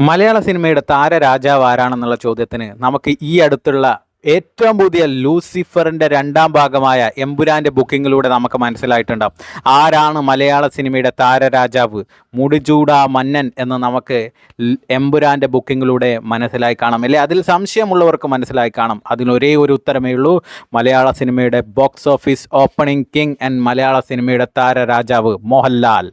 മലയാള സിനിമയുടെ താരരാജാവ് ആരാണെന്നുള്ള ചോദ്യത്തിന് നമുക്ക് ഈ അടുത്തുള്ള ഏറ്റവും പുതിയ ലൂസിഫറിന്റെ രണ്ടാം ഭാഗമായ എമ്പുരാന്റെ ബുക്കിങ്ങിലൂടെ നമുക്ക് മനസ്സിലായിട്ടുണ്ടാവും. ആരാണ് മലയാള സിനിമയുടെ താരരാജാവ്? മുടിചൂട മന്നൻ എന്ന് നമുക്ക് എമ്പുരാന്റെ ബുക്കിങ്ങിലൂടെ മനസ്സിലായി കാണാം. അല്ലെ? അതിൽ സംശയമുള്ളവർക്ക് മനസ്സിലായി കാണാം. അതിനൊരേ ഒരു ഉത്തരമേ ഉള്ളൂ. മലയാള സിനിമയുടെ box office opening king and മലയാള സിനിമയുടെ താരരാജാവ് മോഹൻലാൽ.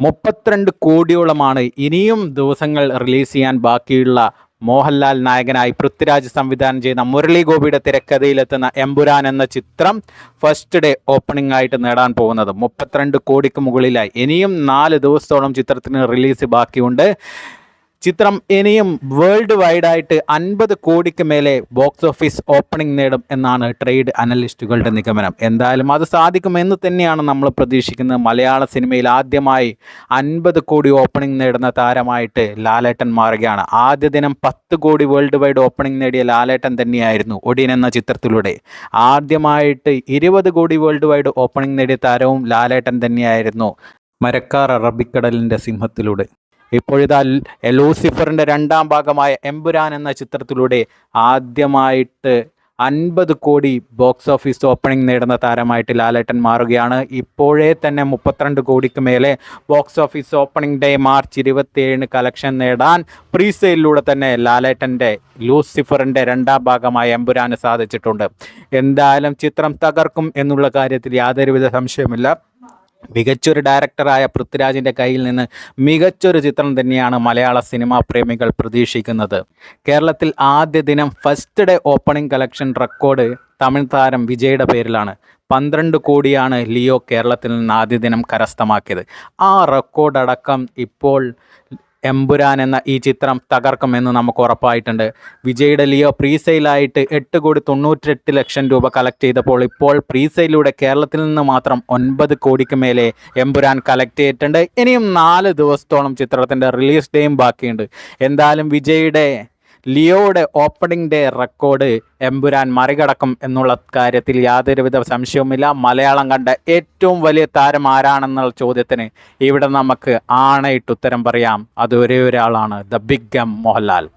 മുപ്പത്തിരണ്ട് കോടിയോളമാണ് ഇനിയും ദിവസങ്ങൾ റിലീസ് ചെയ്യാൻ ബാക്കിയുള്ള മോഹൻലാൽ നായകനായി പൃഥ്വിരാജ് സംവിധാനം ചെയ്യുന്ന മുരളി ഗോപിയുടെ തിരക്കഥയിലെത്തുന്ന എമ്പുരാൻ എന്ന ചിത്രം ഫസ്റ്റ് ഡേ ഓപ്പണിംഗ് ആയിട്ട് നേടാൻ പോകുന്നത്. മുപ്പത്തിരണ്ട് കോടിക്ക് മുകളിലായി. ഇനിയും നാല് ദിവസത്തോളം ചിത്രത്തിന് റിലീസ് ബാക്കിയുണ്ട്. ചിത്രം ഇനിയും വേൾഡ് വൈഡായിട്ട് അൻപത് കോടിക്ക് മേലെ ബോക്സ് ഓഫീസ് ഓപ്പണിംഗ് നേടും എന്നാണ് ട്രേഡ് അനലിസ്റ്റുകളുടെ നിഗമനം. എന്തായാലും അത് സാധിക്കുമെന്ന് തന്നെയാണ് നമ്മൾ പ്രതീക്ഷിക്കുന്നത്. മലയാള സിനിമയിൽ ആദ്യമായി അൻപത് കോടി ഓപ്പണിംഗ് നേടുന്ന താരമായിട്ട് ലാലേട്ടൻ മാറുകയാണ്. ആദ്യ ദിനം പത്ത് കോടി വേൾഡ് വൈഡ് ഓപ്പണിംഗ് നേടിയ ലാലേട്ടൻ തന്നെയായിരുന്നു ഒടിയൻ എന്ന ചിത്രത്തിലൂടെ. ആദ്യമായിട്ട് ഇരുപത് കോടി വേൾഡ് വൈഡ് ഓപ്പണിംഗ് നേടിയ താരവും ലാലേട്ടൻ തന്നെയായിരുന്നു മരക്കാർ അറബിക്കടലിന്റെ സിംഹത്തിലൂടെ. ഇപ്പോഴിതാ ലൂസിഫറിന്റെ രണ്ടാം ഭാഗമായ എമ്പുരാൻ എന്ന ചിത്രത്തിലൂടെ ആദ്യമായിട്ട് അൻപത് കോടി ബോക്സ് ഓഫീസ് ഓപ്പണിംഗ് നേടുന്ന താരമായിട്ട് ലാലേട്ടൻ മാറുകയാണ്. ഇപ്പോഴേ തന്നെ മുപ്പത്തിരണ്ട് കോടിക്ക് മേലെ box office opening day March ഇരുപത്തിയേഴിന് കളക്ഷൻ നേടാൻ പ്രീസെയിലൂടെ തന്നെ ലാലേട്ടന്റെ ലൂസിഫറിന്റെ രണ്ടാം ഭാഗമായ എമ്പുരാന് സാധിച്ചിട്ടുണ്ട്. എന്തായാലും ചിത്രം തകർക്കും എന്നുള്ള കാര്യത്തിൽ യാതൊരുവിധ സംശയമില്ല മികച്ചൊരു ഡയറക്ടറായ പൃഥ്വിരാജിന്റെ കയ്യിൽ നിന്ന് മികച്ചൊരു ചിത്രം തന്നെയാണ് മലയാള സിനിമാ പ്രേമികൾ പ്രതീക്ഷിക്കുന്നത്. കേരളത്തിൽ ആദ്യ ദിനം first day opening collection record Tamil താരം വിജയുടെ പേരിലാണ്. പന്ത്രണ്ട് കോടിയാണ് ലിയോ കേരളത്തിൽ നിന്ന് ആദ്യ ദിനം കരസ്ഥമാക്കിയത്. ആ റെക്കോർഡ് അടക്കം ഇപ്പോൾ എമ്പുരാൻ എന്ന ഈ ചിത്രം തകർക്കുമെന്ന് നമുക്ക് ഉറപ്പായിട്ടുണ്ട്. വിജയുടെ ലിയോ പ്രീസെയിലായിട്ട് എട്ട് കോടി തൊണ്ണൂറ്റെട്ട് ലക്ഷം രൂപ കളക്ട് ചെയ്തപ്പോൾ ഇപ്പോൾ പ്രീസെയിലൂടെ കേരളത്തിൽ നിന്ന് മാത്രം ഒൻപത് കോടിക്ക് മേലെ എമ്പുരാൻ കളക്ട് ചെയ്തിട്ടുണ്ട്. ഇനിയും നാല് ദിവസത്തോളം ചിത്രത്തിന്റെ റിലീസ് ഡേയും ബാക്കിയുണ്ട്. എന്തായാലും വിജയുടെ ലിയോയുടെ ഓപ്പണിംഗ് ഡേ റെക്കോർഡ് എമ്പുരാൻ മറികടക്കും എന്നുള്ള കാര്യത്തിൽ യാതൊരുവിധ സംശയവുമില്ല. മലയാളം കണ്ട ഏറ്റവും വലിയ താരം ആരാണെന്നുള്ള ചോദ്യത്തിന് ഇവിടെ നമുക്ക് ആണയിട്ട് ഉത്തരം പറയാം. അത് ഒരേ ഒരാളാണ് ദ ബിഗ് എം മോഹൻലാൽ.